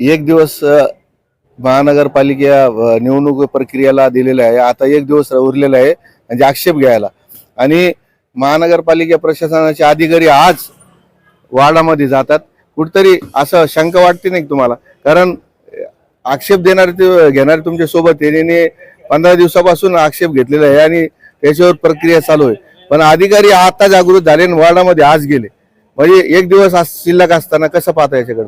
एक दिवस महानगरपालिका निवडणूक प्रक्रियेला दिलेला आहे. आता एक दिवस उरलेला आहे म्हणजे आक्षेप घ्यायला. आणि महानगरपालिका प्रशासनाचे अधिकारी आज वार्डामध्ये जातात. कुठतरी असं शंका वाटते नाही तुम्हाला? कारण आक्षेप देणारे ते घेणारे तुमच्यासोबत पंधरा दिवसापासून आक्षेप घेतलेला आहे आणि त्याच्यावर प्रक्रिया चालू आहे. पण अधिकारी आता जागृत झाले आणि वार्डामध्ये आज गेले. म्हणजे एक दिवस आज शिल्लक असताना कसं पाहता याच्याकडे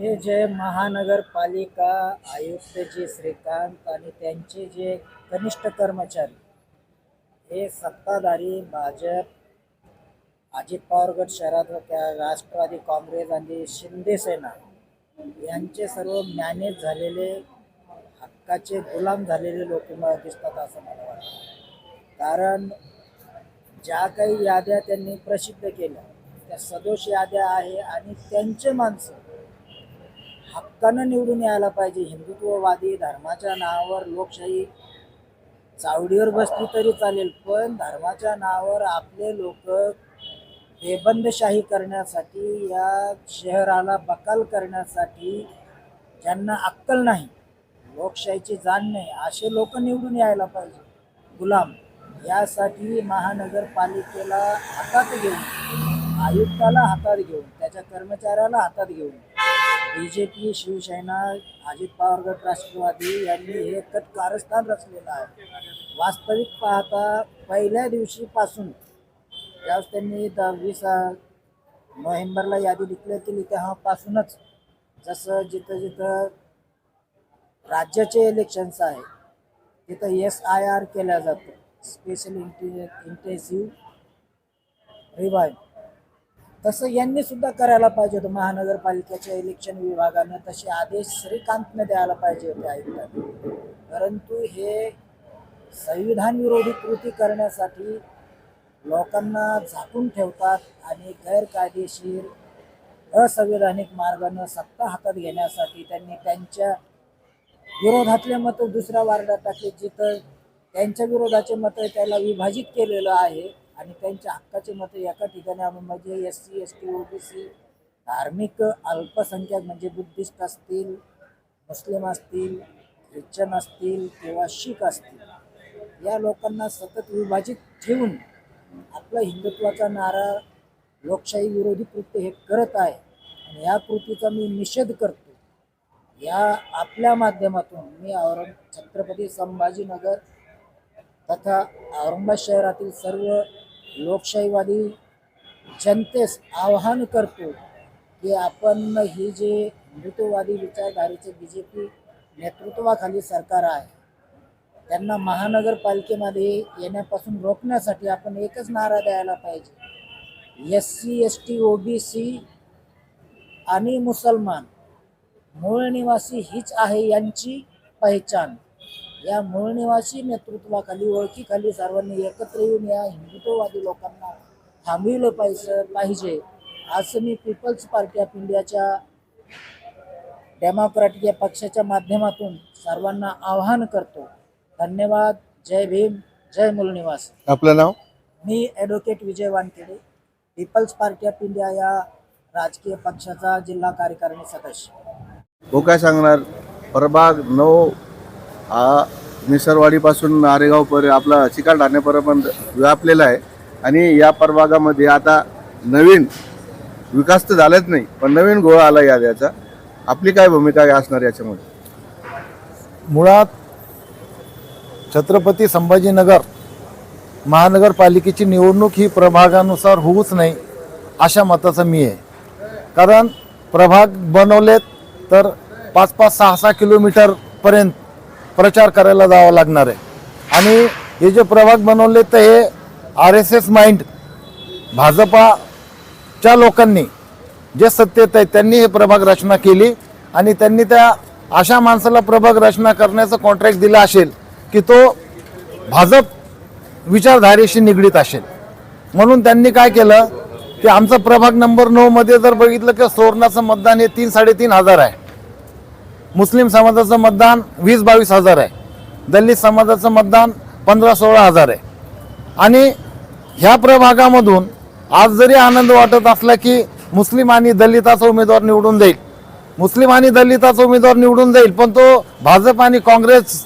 हे जे महानगरपालिका आयुक्त जे श्रीकांत आणि त्यांचे जे कनिष्ठ कर्मचारी हे सत्ताधारी भाजप अजित पवार गट शहरात त्या राष्ट्रवादी काँग्रेस आणि शिंदे सेना यांचे सर्व मॅनेज झालेले हक्काचे गुलाम झालेले लोक मला दिसतात असं मला वाटतं. कारण ज्या काही याद्या त्यांनी प्रसिद्ध केल्या त्या सदोष याद्या आहे आणि त्यांचे माणसं हक्कानं निवडून यायला पाहिजे. हिंदुत्ववादी धर्माच्या नावावर लोकशाही चावडीवर बसली तरी चालेल पण धर्माच्या नावावर आपले लोक बेबंदशाही करण्यासाठी या शहराला बकाल करण्यासाठी ज्यांना अक्कल नाही लोकशाहीची जाण नाही असे लोक निवडून यायला पाहिजे. गुलाम यासाठी महानगरपालिकेला हातात घेऊन आयुक्ताला हातात घेऊन त्याच्या कर्मचाऱ्याला हातात घेऊन B J P Shiv Sena Ajit Pawar गट राष्ट्रवादी यांनी हे कट कारस्थान रचलेलं आहे. वास्तविक पाहता पहिल्या दिवशीपासून ज्यावेळेस त्यांनी दहावीस नोव्हेंबरला यादी डिक्लेअर केली तेव्हापासूनच जसं जिथं जिथं राज्याचे इलेक्शन्स आहे तिथं एस आय आर केल्या जातं. स्पेशल इंटे इंटेन्सिव्ह रिवाईव तसं यांनी सुद्धा करायला पाहिजे होतं. महानगरपालिकेच्या इलेक्शन विभागानं तसे आदेश श्रीकांतनं द्यायला पाहिजे होते आयुक्तांनी. परंतु हे संविधान विरोधी कृती करण्यासाठी लोकांना झाकून ठेवतात आणि गैरकायदेशीर असंविधानिक मार्गानं सत्ता हातात घेण्यासाठी त्यांनी त्यांच्या विरोधातले मतं दुसऱ्या वार्डात टाकले जिथं त्यांच्या विरोधाचे मतं त्याला विभाजित केलेलं आहे. आणि त्यांच्या हक्काचे मतं एका ठिकाणी आणून म्हणजे S C S T O B C धार्मिक अल्पसंख्याक म्हणजे बुद्धिस्ट असतील मुस्लिम असतील ख्रिश्चन असतील किंवा शीख असतील या लोकांना सतत विभाजित ठेवून आपला हिंदुत्वाचा नारा लोकशाही विरोधी कृत्य हे करत आहे. आणि या कृतीचा मी निषेध करतो. या आपल्या माध्यमातून मी औरंग छत्रपती संभाजीनगर तथा औरंगाबाद शहरातील सर्व लोकशाहीवादी जनतेस आवाहन करतो की आपण ही जे हिंदुत्ववादी विचारधारेचे बी जे पी नेतृत्वाखाली सरकार आहे त्यांना महानगरपालिकेमध्ये येण्यापासून रोखण्यासाठी आपण एकच नारा द्यायला पाहिजे. S C S T O B C आणि मुसलमान मूळ निवासी हीच आहे यांची पहिचान. या मूळ निवासी नेतृत्वाखाली ओळखीखाली सर्वांनी एकत्र येऊन या हिंदुत्ववादी लोकांना थांबविलं पाहिजे पाहिजे. असं मी पीपल्स पार्टी ऑफ इंडियाच्या डेमोक्रॅटिक या पक्षाच्या माध्यमातून सर्वांना आवाहन करतो. धन्यवाद. जय भीम. जय मूळ निवासी. आपलं नाव? मी advocate Vijay Wankhede peoples party of India या राजकीय पक्षाचा जिल्हा कार्यकारिणी सदस्य. हो काय सांगणार? प्रभाग नऊ हा मिसरवाडीपासून पर आपला चिकाल ठाण्यापर्यंत व्यापलेला आहे. आणि या प्रभागामध्ये आता नवीन विकास तर झालाच नाही पण नवीन गोळा आला या याचा. आपली काय भूमिका आहे असणार याच्यामध्ये? मुळात छत्रपती संभाजीनगर महानगरपालिकेची निवडणूक ही प्रभागानुसार होऊच नाही अशा मताचं मी आहे. कारण प्रभाग बनवलेत तर पाच पाच सहा सहा किलोमीटरपर्यंत प्रचार करायला जावं लागणार आहे. आणि हे जे प्रभाग बनवले तर हे आर एस एस माइंड भाजपाच्या लोकांनी जे सत्तेत आहे त्यांनी हे प्रभाग रचना केली आणि त्यांनी त्या अशा माणसाला प्रभाग रचना करण्याचं कॉन्ट्रॅक्ट दिला असेल की तो भाजप विचारधारेशी निगडीत असेल. म्हणून त्यांनी काय केलं की आमचा प्रभाग नंबर नऊमध्ये जर बघितलं की सोरणाचं मतदान हे तीन साडेतीन हजार आहे. मुस्लिम समाजाचं मतदान वीस बावीस हजार आहे. दलित समाजाचं मतदान पंधरा सोळा हजार आहे. आणि ह्या प्रभागामधून आज जरी आनंद वाटत असला की मुस्लिम आणि दलिताचा उमेदवार निवडून जाईल मुस्लिम आणि दलिताचा उमेदवार निवडून जाईल पण तो भाजप आणि काँग्रेस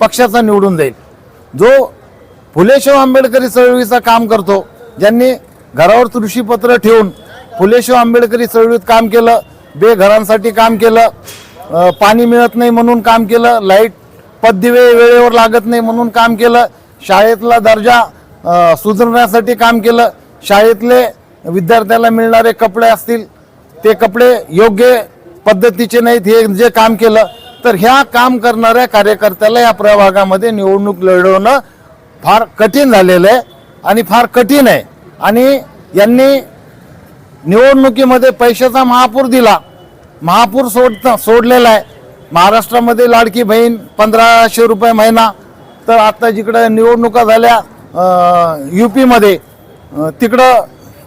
पक्षाचा निवडून जाईल जो फुलेशाह आंबेडकरी चळवळीचा काम करतो ज्यांनी घरावर तुळशीपत्र ठेवून फुलेशिव आंबेडकरी चळवळीत काम केलं बेघरांसाठी काम केलं पाणी मिळत नाही म्हणून काम केलं लाइट पददिवे वेळेवर लागत नाही म्हणून काम केलं शाळेतला दर्जा सुधारण्यासाठी काम केलं शाळेतले विद्यार्थ्याला मिळणारे कपडे असतील ते कपडे योग्य पद्धतीचे नाहीत हे जे काम केलं तर ह्या काम करणाऱ्या कार्यकर्त्याला या प्रभागामध्ये निवडणूक लढवणं फार कठीण झालेलं आहे आणि फार कठीण आहे. आणि यांनी निवडणुकीमध्ये पैशाचा महापूर दिला. महापूर सोड सोडलेला आहे. महाराष्ट्रामध्ये लाडकी बहीण पंधराशे रुपये महिना. तर आत्ता जिकडं निवडणुका झाल्या यू पीमध्ये तिकडं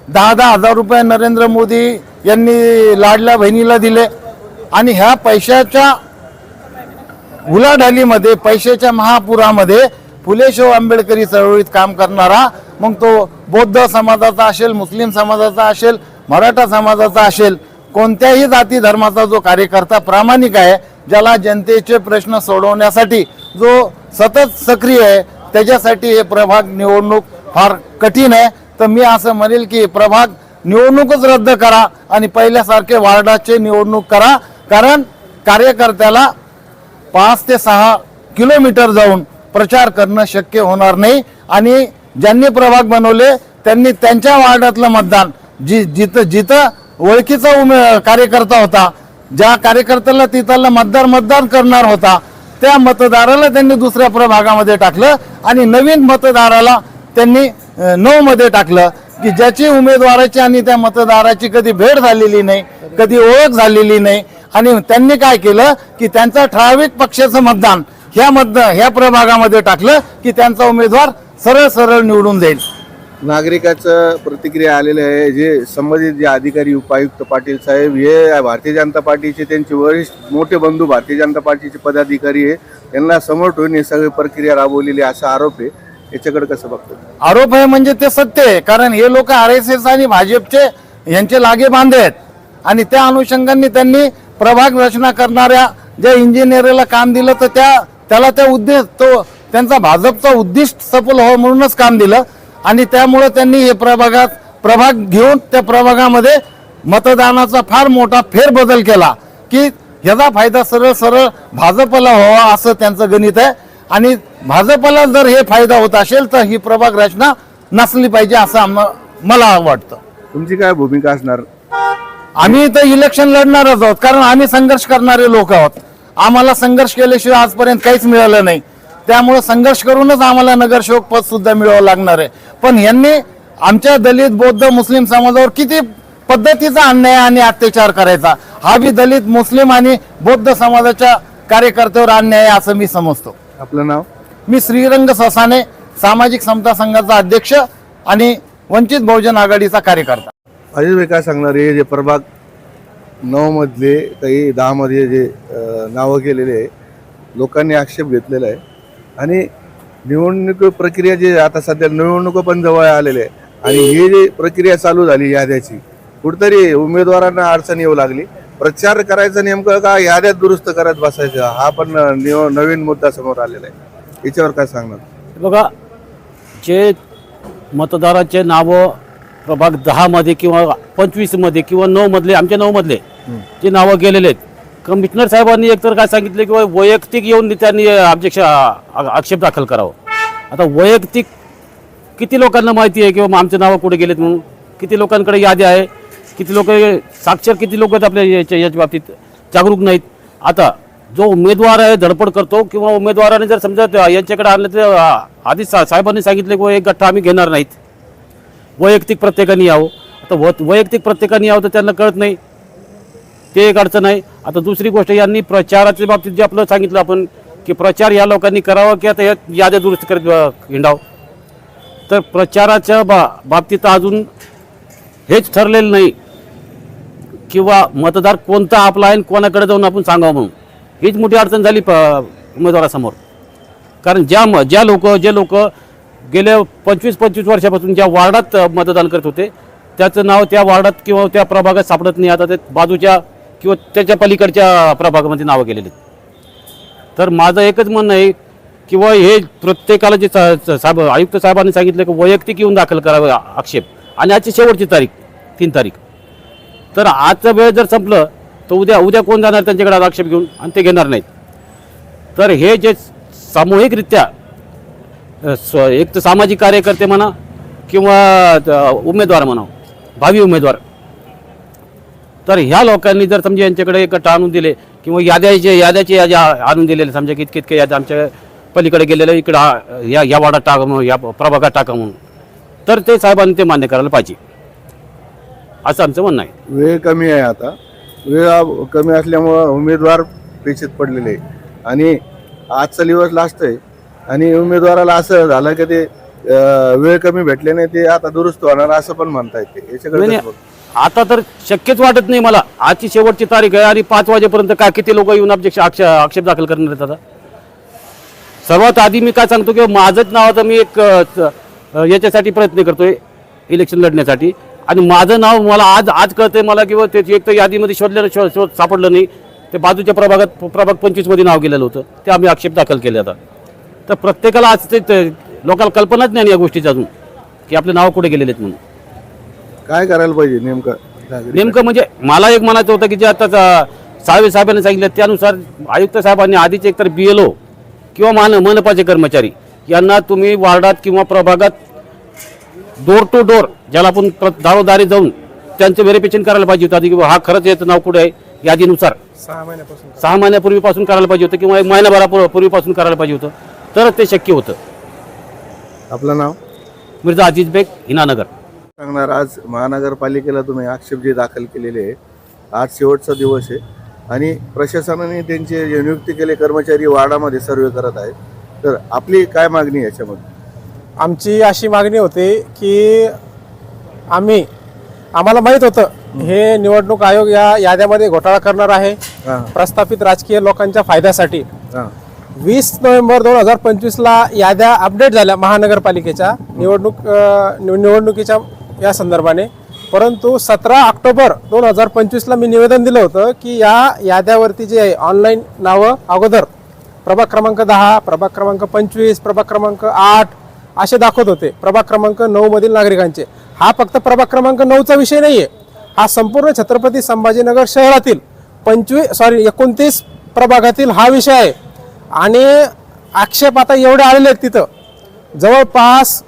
दहा दहा हजार रुपये नरेंद्र मोदी यांनी लाडल्या बहिणीला दिले. आणि ह्या पैशाच्या उलाढालीमध्ये पैशाच्या महापुरामध्ये फुले आंबेडकरी चळवळीत काम करणारा मग तो बौद्ध समाजाचा असेल मुस्लिम समाजाचा असेल मराठा समाजाचा असेल कोणत्याही जाती धर्माचा जो कार्यकर्ता प्रामाणिक आहे ज्याला जनतेचे प्रश्न सोडवण्यासाठी जो सतत सक्रिय आहे त्याच्यासाठी हे प्रभाग निवडणूक फार कठीण आहे. तर मी असं म्हणेल की प्रभाग निवडणूकच रद्द करा आणि पहिल्यासारखे वार्डाचे निवडणूक करा. कारण कार्यकर्त्याला पाच ते सहा किलोमीटर जाऊन प्रचार करणं शक्य होणार नाही. आणि ज्यांनी प्रभाग बनवले त्यांनी त्यांच्या वार्डातलं मतदान जी जिथं जिथं ओळखीचा उमे कार्यकर्ता होता. ज्या कार्यकर्त्याला तिथला मतदार मतदान करणार होता त्या मतदाराला त्यांनी दुसऱ्या प्रभागामध्ये टाकलं आणि नवीन मतदाराला त्यांनी नऊमध्ये टाकलं की ज्याची उमेदवाराची आणि त्या मतदाराची कधी भेट झालेली नाही कधी ओळख झालेली नाही आणि त्यांनी काय केलं की त्यांचा ठराविक पक्षाचं मतदान ह्या मतदान ह्या प्रभागामध्ये टाकलं की त्यांचा उमेदवार सरळ सरळ निवडून जाईल. नागरिकाचं प्रतिक्रिया आलेले आहे. जे संबंधित जे अधिकारी उपायुक्त पाटील साहेब हे भारतीय जनता पार्टीचे त्यांचे वरिष्ठ मोठे बंधू भारतीय जनता पार्टीचे पदाधिकारी आहे त्यांना समोर ठेवून ही सगळी प्रक्रिया राबवलेली आहे, असा आरोप आहे. याच्याकडे कसं बघतो? आरोप आहे म्हणजे ते सत्य आहे कारण हे लोक आर एस एस आणि भाजपचे यांचे लागे बांधे आहेत. आणि त्या अनुषंगाने त्यांनी प्रभाग रचना करणाऱ्या ज्या इंजिनियरला काम दिलं तर त्या त्याला त्या उद्देश तो त्यांचा भाजपचा उद्दिष्ट सफल हो म्हणूनच काम दिलं. आणि त्यामुळे त्यांनी हे प्रभागात प्रभाग घेऊन त्या प्रभागामध्ये मतदानाचा फार मोठा फेरबदल केला की ह्याचा फायदा सरळ सरळ भाजपला व्हावा असं त्यांचं गणित आहे. आणि भाजपला जर हे फायदा होत असेल तर ही प्रभाग रचना नसली पाहिजे असं आम्हा- मला वाटतं. तुमची काय भूमिका असणार? आम्ही तर इलेक्शन लढणारच आहोत कारण आम्ही संघर्ष करणारे लोक आहोत. आम्हाला संघर्ष केल्याशिवाय आजपर्यंत काहीच मिळालं नाही. त्यामुळे संघर्ष करूनच आम्हाला नगरसेवक पद सुद्धा मिळावं लागणार आहे. पण यांनी आमच्या दलित बौद्ध मुस्लिम समाजावर किती पद्धतीचा अन्याय आणि अत्याचार करायचा हा बी दलित मुस्लिम आणि बौद्ध समाजाच्या कार्यकर्त्यावर अन्याय आहे असं मी समजतो. आपलं नाव? मी श्रीरंग ससाने सामाजिक समता संघाचा अध्यक्ष आणि वंचित बहुजन आघाडीचा कार्यकर्ता. अजित भाई काय सांगणार हे जे प्रभाग नऊ मधले काही दहा मध्ये जे नावं केलेले आहे लोकांनी आक्षेप घेतलेला आहे. आणि निवडणूक प्रक्रिया जे आता सध्या निवडणूक पण जवळ आलेले आहे. आणि ही जी प्रक्रिया चालू झाली याद्याची कुठतरी उमेदवारांना अडचण येऊ लागली. प्रचार करायचा नेमकं का याद्यात दुरुस्त करत बसायचं? हा पण निव- नवीन मुद्दा समोर आलेला आहे. याच्यावर काय सांगणार? बघा जे मतदाराचे नावं प्रभाग दहामध्ये किंवा पंचवीसमध्ये किंवा नऊमधले आमच्या नऊमधले जे नावं गेलेले आहेत कमिशनर साहेबांनी एकतर काय सांगितलं की वैयक्तिक येऊन त्यांनी अध्यक्ष आक्षेप दाखल करावं. आता वैयक्तिक किती लोकांना माहिती आहे किंवा आमचे नावं कुठे गेलेत म्हणून? किती लोकांकडे यादी आहे? किती लोक साक्षर किती लोक आहेत आपल्या याच्या याच्या बाबतीत? जागरूक नाहीत. आता जो उमेदवार आहे धडपड करतो किंवा उमेदवाराने जर समजा यांच्याकडे आणलं तर आधीच आधी सा साहेबांनी सांगितलं की एक गठ्ठा आम्ही घेणार नाहीत. वैयक्तिक प्रत्येकाने यावं. आता व वैयक्तिक प्रत्येकाने यावं तर त्यांना कळत नाही. ते एक अडचण आहे. आता दुसरी गोष्ट यांनी प्रचाराच्या बाबतीत जे आपलं सांगितलं आपण की प्रचार या लोकांनी करावा की आता या याद्या दुरुस्त करत हिंडाव? तर प्रचाराच्या बा बाबतीत अजून हेच ठरलेलं नाही. किंवा मतदार कोणता आपला आहे आणि कोणाकडे जाऊन आपण सांगावं म्हणून. हीच मोठी अडचण झाली प उमेदवारासमोर. कारण ज्या म ज्या लोक जे लोक गेल्या पंचवीस पंचवीस वर्षापासून ज्या वार्डात मतदान करत होते त्याचं नाव त्या वार्डात किंवा त्या प्रभागात सापडत नाही. आता ते बाजूच्या किंवा त्याच्या पलीकडच्या प्रभागामध्ये नावं गेलेली तर माझं एकच म्हणणं आहे किंवा हे प्रत्येकाला जे साहेब आयुक्त साहेबांनी सांगितलं की वैयक्तिक येऊन दाखल करावं आक्षेप. आणि आजची शेवटची तारीख तीन तारीख. तर आजचा वेळ जर संपलं तर उद्या उद्या कोण जाणार त्यांच्याकडे आक्षेप घेऊन? आणि ते घेणार नाहीत. तर हे जे सामूहिकरित्या स्व एक तर सामाजिक कार्यकर्ते म्हणा किंवा उमेदवार म्हणा भावी उमेदवार तर ह्या लोकांनी जर समजा यांच्याकडे एक आणून दिले किंवा याद्याचे याद्याचे याद्या आणून दिलेले समजा की इतके इतके याद्या आमच्या पलीकडे गेलेले इकडं या या वाडात टाका म्हणून या प्रभागात टाका म्हणून. तर ते साहेबांनी ते मान्य करायला पाहिजे. असं आमचं म्हणणं आहे. वेळ कमी आहे आता. वेळ कमी असल्यामुळं उमेदवार पेचित पडलेले आहे. आणि आजचा दिवस लास्ट आहे. आणि उमेदवाराला असं झालं की ते वेळ कमी भेटले नाही ते आता दुरुस्त होणार असं पण म्हणता येते याच्याकडे आता तर शक्यच वाटत नाही मला. आजची शेवटची तारीख आहे आणि पाच वाजेपर्यंत काय किती लोक येऊन ऑब्जेक्शन आक्षेप आक्षेप दाखल करणार आहेत आता? सर्वात आधी मी काय सांगतो की माझंच नावाचा मी एक याच्यासाठी प्रयत्न करतोय इलेक्शन लढण्यासाठी. आणि माझं नाव मला आज आज कळतंय मला किंवा त्याची एक तर यादीमध्ये शोधलेलं शोध शोध सापडलं नाही. ते बाजूच्या प्रभागात प्रभाग पंचवीसमध्ये नाव गेलेलं होतं. ते आम्ही आक्षेप दाखल केले आता. तर प्रत्येकाला आज ते- ते लोकांना कल्पनाच नाही या गोष्टीची अजून की आपले नाव कुठे गेलेले आहेत म्हणून. काय करायला पाहिजे नेमकं? नेमकं म्हणजे मला एक म्हणायचं होतं की जे आता सा- साळवे साहेबांनी सांगितलं त्यानुसार आयुक्त साहेबांनी आधीच एकतर बी एल ओ किंवा मान मनपाचे कर्मचारी यांना तुम्ही वार्डात किंवा प्रभागात डोर टू डोर ज्याला आपण दारोदारी जाऊन त्यांचं व्हेरिफिकेशन करायला पाहिजे होतं. आधी की हा खरंच याचं नाव कुठे आहे? यादीनुसार. सहा महिन्यापूर्वीपासून करायला पाहिजे होतं किंवा एक महिनाभरा पूर्वीपासून करायला पाहिजे होतं. तरच ते शक्य होतं. आपलं नाव? मिर्झा अजिज बेग हिनानगर. सांगणार आज महानगरपालिकेला तुम्ही आक्षेप जे दाखल केलेले आहे आज शेवटचा दिवस आहे. आणि प्रशासनाने त्यांचे जे नियुक्ती केले कर्मचारी वार्डामध्ये सर्वे करत आहेत. तर आपली काय मागणी याच्यामध्ये? आमची अशी मागणी होती की आम्ही आम्हाला माहीत होतं हे निवडणूक आयोग या याद्यामध्ये घोटाळा करणार आहे प्रस्थापित राजकीय लोकांच्या फायद्यासाठी. वीस नोव्हेंबर दोन हजार पंचवीसला याद्या अपडेट झाल्या महानगरपालिकेच्या निवडणूक निवडणुकीच्या या संदर्भाने. परंतु सतरा ऑक्टोबर दोन हजार पंचवीसला मी निवेदन दिलं होतं की या याद्यावरती जे आहे ऑनलाईन नावं अगोदर प्रभाग क्रमांक दहा प्रभाग क्रमांक पंचवीस प्रभाग क्रमांक आठ असे दाखवत होते. प्रभाग क्रमांक नऊमधील नागरिकांचे. हा फक्त प्रभाग क्रमांक नऊचा विषय नाही आहे हा संपूर्ण छत्रपती संभाजीनगर शहरातील पंचवीस सॉरी एकोणतीस प्रभागातील हा विषय आहे. आणि आक्षेप आता एवढे आलेले आहेत तिथं. जवळपास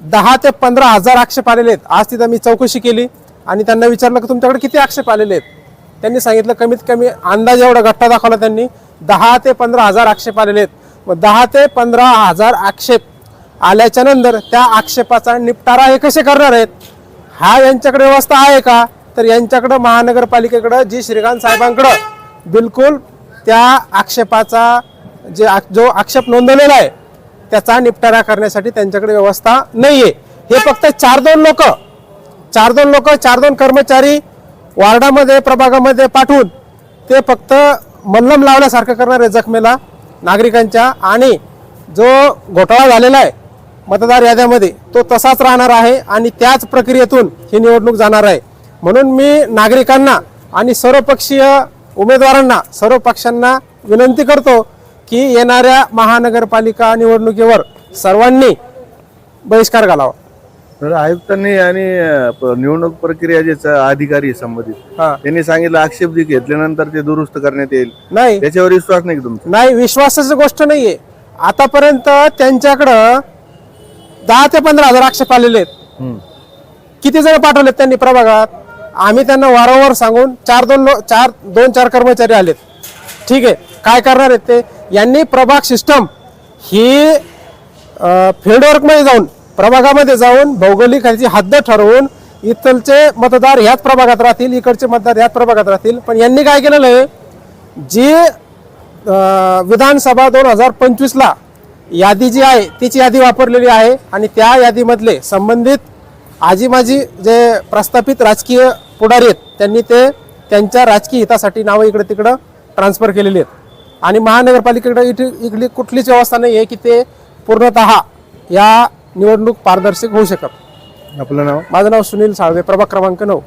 दहा ते पंधरा हजार आक्षेप आलेले आहेत. आज तिथं मी चौकशी केली आणि त्यांना विचारलं की तुमच्याकडे किती आक्षेप आलेले आहेत? त्यांनी सांगितलं कमीत कमी अंदाज एवढा गट्टा दाखवला त्यांनी. दहा ते पंधरा हजार आक्षेप आलेले आहेत. मग दहा ते पंधरा हजार आक्षेप आल्याच्यानंतर त्या आक्षेपाचा निपटारा हे कसे करणार आहेत? हा यांच्याकडे व्यवस्था आहे का? तर यांच्याकडं महानगरपालिकेकडं जी श्रीकांत साहेबांकडं बिलकुल त्या आक्षेपाचा जे आ- जो आक्षेप नोंदवलेला आहे त्याचा निपटारा करण्यासाठी त्यांच्याकडे व्यवस्था नाहीये. हे फक्त चार दोन लोक चार दोन लोक चार दोन कर्मचारी वार्डामध्ये प्रभागामध्ये पाठवून ते फक्त मल्लम लावल्यासारखं करणार आहे जखमेला नागरिकांच्या आणि जो घोटाळा झालेला आहे मतदार याद्यामध्ये तो तसाच राहणार आहे आणि त्याच प्रक्रियेतून ही निवडणूक जाणार आहे. म्हणून मी नागरिकांना आणि सर्वपक्षीय उमेदवारांना सर्व पक्षांना विनंती करतो की येणाऱ्या महानगरपालिका निवडणुकीवर सर्वांनी बहिष्कार घालावा. तर आयुक्तांनी आणि प- निवडणूक प्रक्रिया जे अधिकारी आहे संबंधित हा. त्यांनी सांगितलं आक्षेप जे घेतल्यानंतर ते दुरुस्त करण्यात येईल. नाही. त्याच्यावर विश्वास नाही का तुमचा? नाही विश्वासाची गोष्ट नाहीये. आतापर्यंत त्यांच्याकडं दहा ते पंधरा हजार आक्षेप आलेले आहेत. हम्म. किती जण पाठवलेत त्यांनी प्रभागात? आम्ही त्यांना वारंवार सांगून चार दोन लो- चार दोन चार कर्मचारी आलेत. ठीक आहे. काय करणार आहेत ते? यांनी प्रभाग सिस्टम ही फील्डवर्कमध्ये जाऊन प्रभागामध्ये जाऊन भौगोलिक ह्याची हद्द ठरवून इथलचे मतदार ह्याच प्रभागात राहतील इकडचे मतदार ह्याच प्रभागात राहतील. पण यांनी काय केलेलं आहे? जी विधानसभा दोन हजार पंचवीसला यादी जी आहे तिची यादी वापरलेली आहे आणि त्या यादीमधले संबंधित आजी माजी जे प्रस्थापित राजकीय पुढारी आहेत त्यांनी ते त्यांच्या राजकीय हितासाठी नावं इकडे तिकडं ट्रान्सफर केलेली आहेत. आणि महानगरपालिकेकडे इथे इकडली कुठलीच व्यवस्था नाही आहे की ते पूर्णतः या निवडणूक पारदर्शक होऊ शकत. आपलं नाव? माझं नाव सुनील साळवे प्रभाग क्रमांक नऊ.